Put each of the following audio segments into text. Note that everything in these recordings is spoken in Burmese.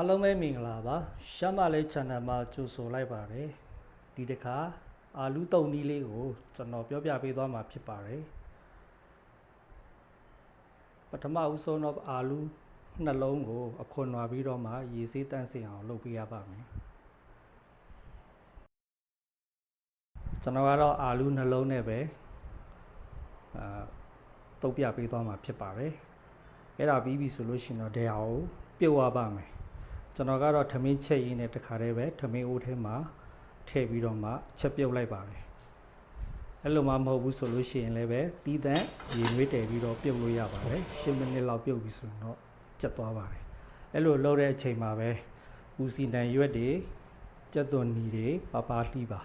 အားလုံးပဲမင်္ဂလာပါရှမ်းမလေး channel မှာကြိုဆိုလိုက်ပါတယ်ဒီတစ်ခါအာလူတုံနီးလေးကိုကျွန်တော်ပြောပြပေးသွားမှာဖြစ်ပါတယ်ပထမဦးဆုံးတော့အာလူနှလုံးကိုအခွန်နွားပြီးတော့မှရေစေးတန့်စင်အောင်လုပ်ပေးရပါမယ်ကျွန်တော်ကတော့အာလူနှလုံးနဲ့ပဲအာတုပ်ပြပေးသွားမှာဖြစ်ပါတယ်အဲ့ဒါပြီးပြီဆိုလို့ရှိရင်တော့တရားကိုပြုတ်ရပါမယ် ကျွန်တော်ကတော့ထမင်းချက်ရင်းနဲ့တခါတည်းပဲထမင်းအိုးထဲမှာထည့်ပြီးတော့မှချက်ပြုတ်လိုက်ပါတယ်အဲ့လိုမှမဟုတ်ဘူးဆိုလို့ရှိရင်လည်းပဲတီးတန့်ရေနွေးတည်ပြီးတော့ပြုတ်လို့ရပါတယ်10မိနစ်လောက်ပြုတ်ပြီဆိုရင်တော့ကျက်သွားပါတယ်အဲ့လိုလုပ်တဲ့အချိန်မှာပဲဦးစီတန်ရွက်တွေကျက်သွန်နီတွေပါပါလှီးပါ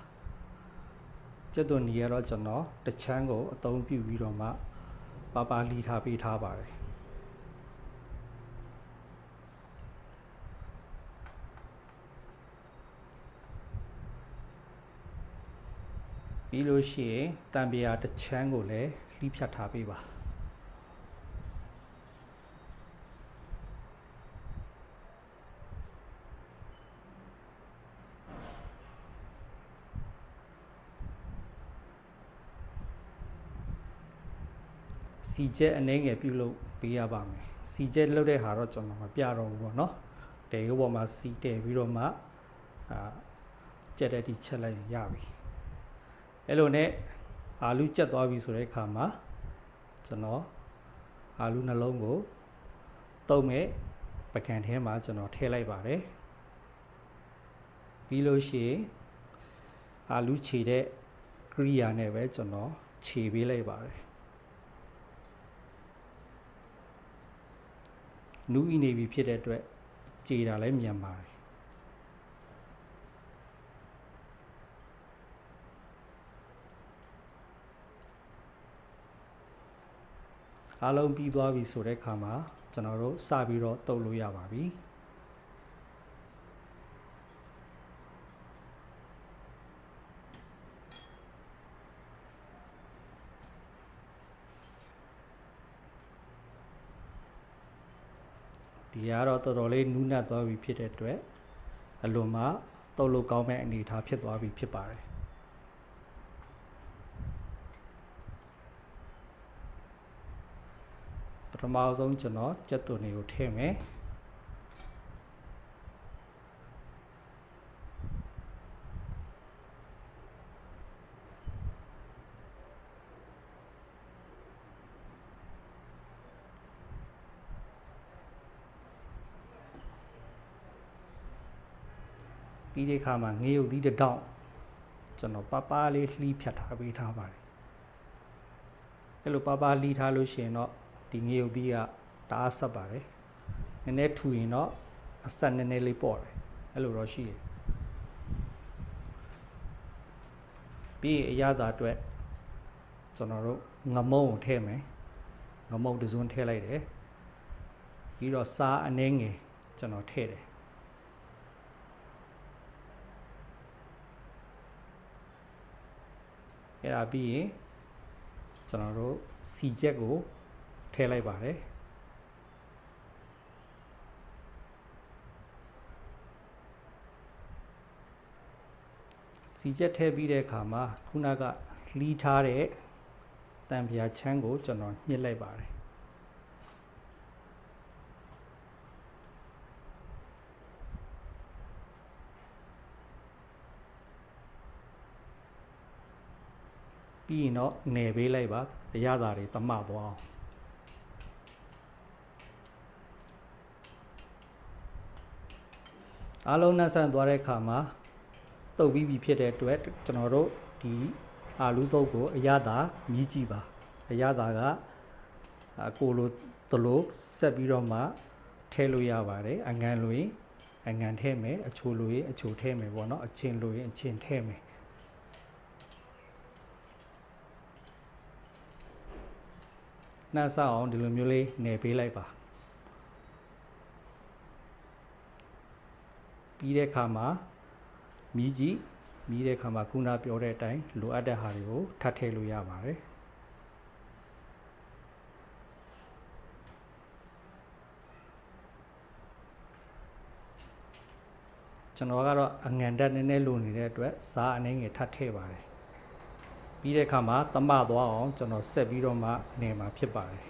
ကျက်သွန်နီကတော့ကျွန်တော်တချမ်းကိုအသုံးပြုပြီးတော့မှပါပါလှီးထားပေးထားပါတယ် ပြီးလို့ရှိရင်တံပြာတစ်ချမ်းကိုလည်းလှိဖြတ်ထားပေးပါစီချက်အနေငယ်ပြုလုပ်ပေးရပါမယ်စီချက်လုပ်တဲ့ဟာတော့ကျွန်တော်မပြတော့ဘူးပေါ့နော်တဲရုပ်ပေါ်မှာစီတဲပြီးတော့မှအာကြက်တဲ့ဒီချက်လိုက်ရင်ရပြီ အဲ့လိုနဲ့အာလူကျက်သွားပြီဆိုတဲ့အခါမှာကျွန်တော်အာလူနှလုံးကိုတုံးမဲ့ပကံထဲမှာကျွန်တော်ထည့်လိုက်ပါတယ်ပြီးလို့ရှိရင်အာလူခြေတဲ့ကရိယာနဲ့ပဲကျွန်တော်ခြေပေးလိုက်ပါတယ်နူးဤနေပြီဖြစ်တဲ့အတွက်ခြေတာလည်းမြန်ပါတယ် အားလုံးပြီးသွားပြီဆိုတဲ့အခါမှာကျွန်တော်တို့စပြီးတော့တုပ်လို့ရပါပြီဒီကတော့တော်တော်လေးနူးနတ်သွားပြီဖြစ်တဲ့အတွက်အလွန်မှတုပ်လို့ကောင်းမဲ့အနေအထားဖြစ်သွားပြီဖြစ်ပါတယ် ထမဆုံးကျွန်တော်ကြက်သွန်တွေကိုထည့်မယ်ပြီးတဲ့အခါမှာငရုတ်သီးတစ်တောင်းကျွန်တော်ပပလေးလှီးဖြတ်ထားပေးထားပါတယ်အဲ့လိုပါပါလီထားလို့ရှိရင်တော့ ဒီငရုတ်သီးကတအားဆက်ပါတယ်နည်းနည်းထူရင်တော့အဆက်နည်းနည်းလေးပေါ့တယ်အဲ့လိုတော့ရှိတယ်ပြီးရင်အရသာအတွက်ကျွန်တော်တို့ငမုံကိုထည့်မယ်ငမုံတစ်စုံထည့်လိုက်တယ်ပြီးတော့စားအနှဲငယ်ကျွန်တော်ထည့်တယ်အဲ့ဒါပြီးရင်ကျွန်တော်တို့စီချက်ကို ထည့်လိုက်ပါတယ်စီချက်ထည့်ပြီးတဲ့အခါမှာခုနကလီးထားတဲ့တံပြာချမ်းကိုကျွန်တော်ညှစ်လိုက်ပါတယ်ပြီးရင်တော့နယ်ပေးလိုက်ပါအရသာတွေတမသွားအောင် အားလုံးနှက်ဆန်သွားတဲ့အခါမှာတုပ်ပြီးပြီဖြစ်တဲ့အတွက်ကျွန်တော်တို့ဒီအာလူတုပ်ကိုအရသာမြည်ကြည့်ပါအရသာကအကိုလိုတလို့ဆက်ပြီးတော့မှထဲလို့ရပါတယ်အငံလိုရင်အငံထဲမယ်အချိုလိုရင်အချိုထဲမယ်ပေါ့နော်အချင်းလိုရင်အချင်းထဲမယ်နှမ်းဆောက်အောင်ဒီလိုမျိုးလေးနယ်ပေးလိုက်ပါ ပြီးတဲ့အခါမှာမြည်ကြည့်မြည်တဲ့အခါမှာခုနပြောတဲ့အတိုင်းလိုအပ်တဲ့ဟာတွေကိုထပ်ထည့်လို့ရပါတယ်ကျွန်တော်ကတော့အငံတက်နည်းနည်းလိုနေတဲ့အတွက်ဇာအနေငယ်ထပ်ထည့်ပါတယ်ပြီးတဲ့အခါမှာတမသွားအောင်ကျွန်တော်ဆက်ပြီးတော့မှနေမှာဖြစ်ပါတယ်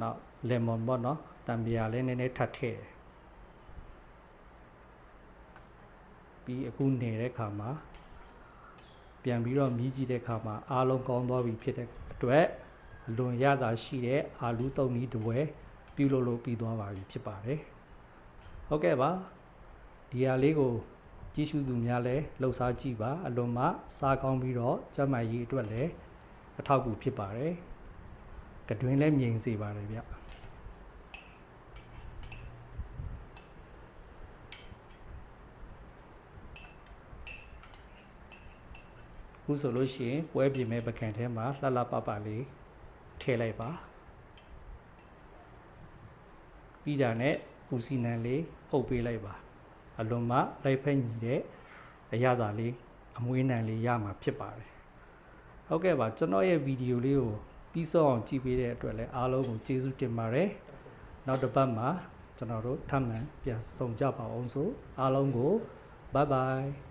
နောက် lemon ပေါ့နော်တံပြာလေးနည်းနည်းထပ်ထည့်တယ် ပြီးအခုနေတဲ့အခါမှာပြန်ပြီးတော့မြည်ကြည့်တဲ့အခါမှာအားလုံးကောင်းသွားပြီဖြစ်တဲ့အတွက်အလွန်ရတာရှိတဲ့အာလူတုံနီးတစ်ပွဲပြုလုပ်လို့ပြီးသွားပါပြီဖြစ်ပါတယ်ဟုတ်ကဲ့ပါဒီဟာလေးကိုကြည့်ရှုသူများလည်းလှုပ်ရှားကြည့်ပါအလွန်မှစားကောင်းပြီးတော့ကျန်းမာရေးအတွက်လည်းအထောက်အကူဖြစ်ပါတယ်ကတွင်လည်းမြင်စေပါတယ်ဗျ ခုဆိုလို့ရှိရင်ပွဲပြင်မဲ့ပကံထဲမှာလှလှပပလေးထည့်လိုက်ပါပြီးတာနဲ့ပူစီနံလေးအုပ်ပေးလိုက်ပါအလွန်မှလိုက်ဖက်ညီတဲ့အရသာလေးအမွေးနံလေးရမှာဖြစ်ပါတယ်ဟုတ်ကဲ့ပါကျွန်တော်ရဲ့ဗီဒီယိုလေးကိုပြီးဆုံးအောင်ကြည့်ပေးတဲ့အတွက်လည်းအားလုံးကိုကျေးဇူးတင်ပါတယ်နောက်တစ်ပတ်မှာကျွန်တော်တို့ထပ်မံပြန်ဆုံကြပါအောင်ဆိုအားလုံးကိုဘိုင်ဘိုင်